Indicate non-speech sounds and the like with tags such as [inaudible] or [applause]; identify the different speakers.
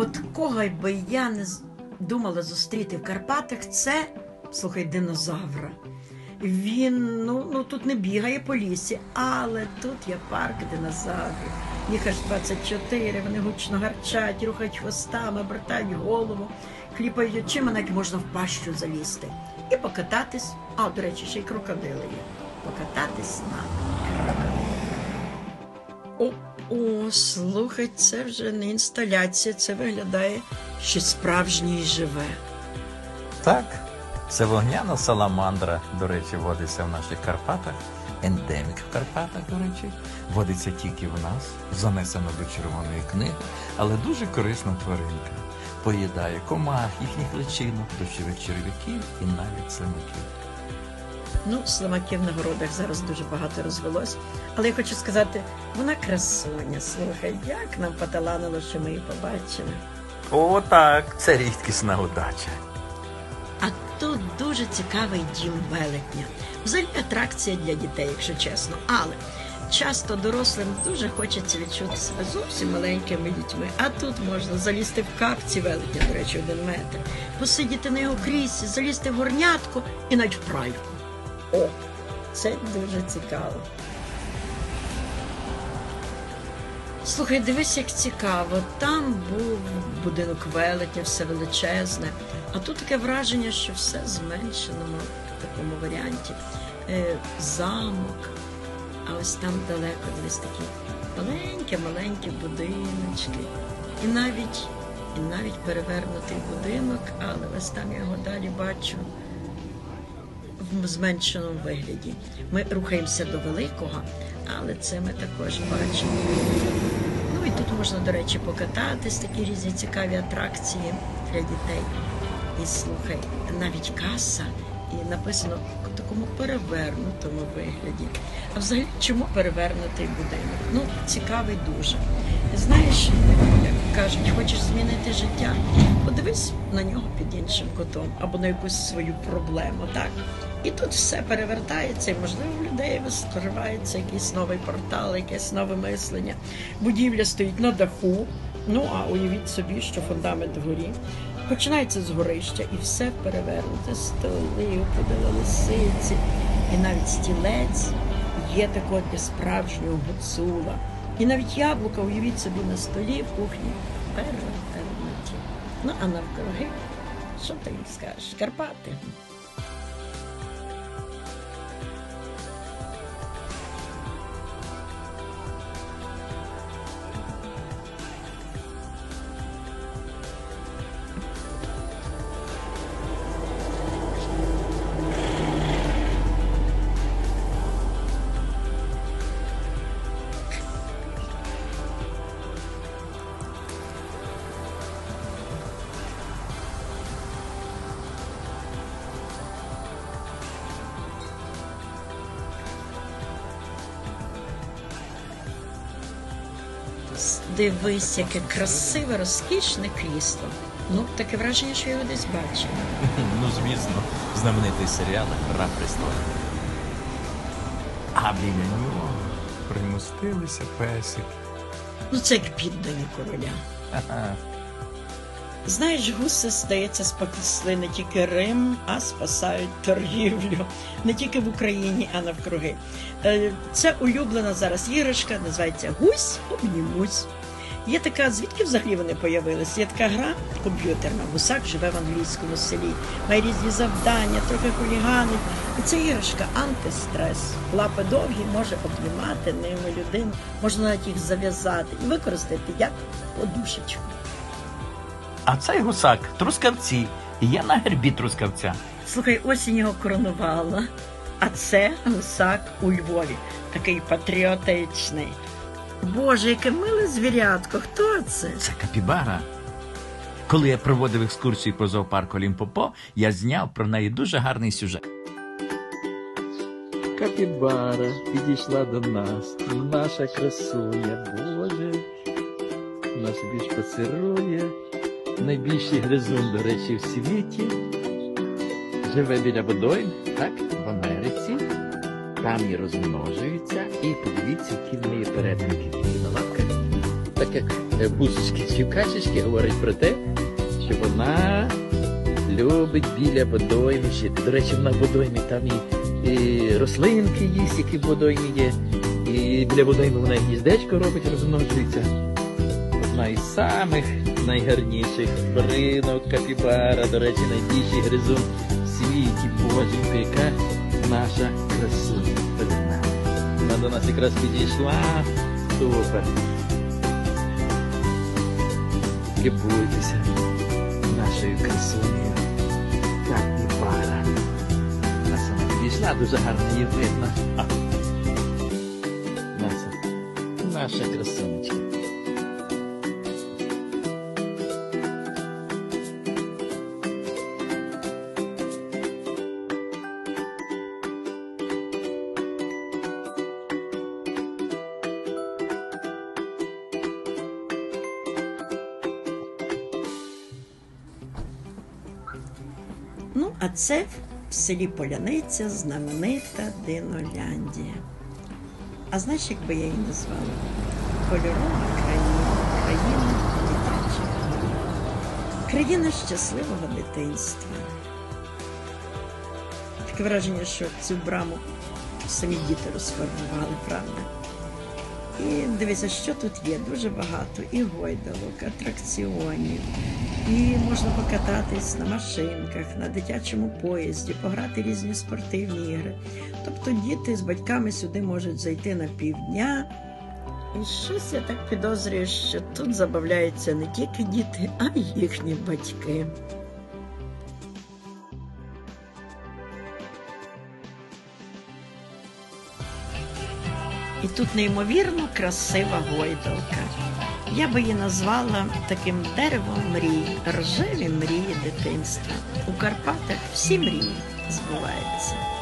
Speaker 1: От кого би я не думала зустріти в Карпатах, це, слухай, динозавра. Він ну, ну тут не бігає по лісі, але тут є парк динозаврів. Їх аж 24, вони гучно гарчать, рухають хвостами, обертають голову, кліпають очима, навіть можна в пащу залізти. І покататись, а, до речі, ще й крокодили є. Покататись на крокодилі. Слухай, це вже не інсталяція, це виглядає що справжнє і живе.
Speaker 2: Так, це вогняна саламандра, до речі, водиться в наших Карпатах. Ендемік в Карпатах, до речі, водиться тільки в нас, занесено до червоної книги, але дуже корисна тваринка. Поїдає комах, їхніх личинок, дощових черв'яків і навіть слимаків.
Speaker 1: Ну, слимаків на городах зараз дуже багато розвелось. Але я хочу сказати, вона красуня. Слухай, як нам поталанило, що ми її побачили.
Speaker 2: О, так, це рідкісна удача.
Speaker 1: А тут дуже цікавий дім велетня. Взагалі атракція для дітей, якщо чесно. Але часто дорослим дуже хочеться відчути себе зовсім маленькими дітьми. А тут можна залізти в капці велетня, до речі, один метр, посидіти на його кріслі, залізти в горнятку і навіть в пральку. О, це дуже цікаво. Слухай, дивись, як цікаво. Там був будинок велетня, все величезне. А тут таке враження, що все зменшеному в такому варіанті. Е, замок. А ось там далеко дивись такі маленькі-маленькі будиночки. І навіть, і навіть перевернутий будинок, але ось там я його далі бачу в зменшеному вигляді. Ми рухаємося до великого, але це ми також бачимо. Ну і тут можна, до речі, покататись, такі різні цікаві атракції для дітей. І слухай, навіть каса, і написано в такому перевернутому вигляді. А взагалі, чому перевернутий будинок? Ну, цікавий дуже. Знаєш, як кажуть, хочеш змінити життя? Подивись на нього під іншим кутом або на якусь свою проблему, так? І тут все перевертається, і можливо в людей розкривається якийсь новий портал, якесь нове мислення. Будівля стоїть на даху. Ну а уявіть собі, що фундамент вгорі. Починається з горища і все перевернуте. Столи, опудали і навіть стілець є такого для справжнього гуцула. І навіть яблука, уявіть собі, на столі в кухні перевернуті. Ну а навкруги, що ти їм скажеш? Карпати. Дивись, яке красиве, розкішне крісло. Ну, таке враження, що я його десь бачила. [laughs]
Speaker 2: Ну, звісно, знаменитий серіал Гра престолів. А біля нього примостилися песики.
Speaker 1: Ну, це як піддані короля. [laughs] Знаєш, гуси, здається, спасли не тільки Рим, а спасають торгівлю не тільки в Україні, а навкруги. Е, Це улюблена зараз іграшка, називається Гусь обнімусь. Є така, звідки взагалі вони появилися? Є така гра комп'ютерна. Гусак живе в англійському селі, має різні завдання, трохи хуліганить. І це іграшка антистрес. Лапи довгі, може обнімати ними людину, можна навіть їх зав'язати і використати як подушечку.
Speaker 2: А цей гусак трускавці. Є на гербі трускавця.
Speaker 1: Слухай, осінь його коронувала. А це гусак у Львові, такий патріотичний. Боже, яке миле звірятко, хто це?
Speaker 2: Це капібара. Коли я проводив екскурсію по зоопарку Лімпопо, я зняв про неї дуже гарний сюжет. Капібара підійшла до нас, наша красуня, Боже. Вона собі шпацирує. Найбільший гризун, до речі, в світі. Живе біля водойм, так, в Америці. Там і розмножується. І подивіться, які в неї. На лапках так як е, бузочки чи качечки говорить про те, що вона любить біля водойми. До речі, на водоймі там і, і рослинки є, які водоймі є. І біля водойми вона гніздечко робить, розмножується. Одна із самих найгарніших тваринок капібара, до речі, найбільший гризун в світі. Боженька, яка наша красуня перед нами. Вона до нас якраз підійшла. Супер. Любуйтеся нашою красунею. Капібара. Нас вона підійшла, дуже гарно її видно. А. Наша, наша
Speaker 1: Ну, а це в селі Поляниця знаменита Диноляндія. А знаєш, як би я її назвала? Кольорова країна, країна дитячих. Країна щасливого дитинства. Таке враження, що цю браму самі діти розфарбували, правда? І дивися, що тут є. Дуже багато і гойдалок, атракціонів, і можна покататись на машинках, на дитячому поїзді, пограти різні спортивні ігри. Тобто діти з батьками сюди можуть зайти на півдня. І щось я так підозрюю, що тут забавляються не тільки діти, а й їхні батьки. І тут неймовірно красива гойдалка. Я би її назвала таким деревом мрій, рожеві мрії дитинства. У Карпатах всі мрії збуваються.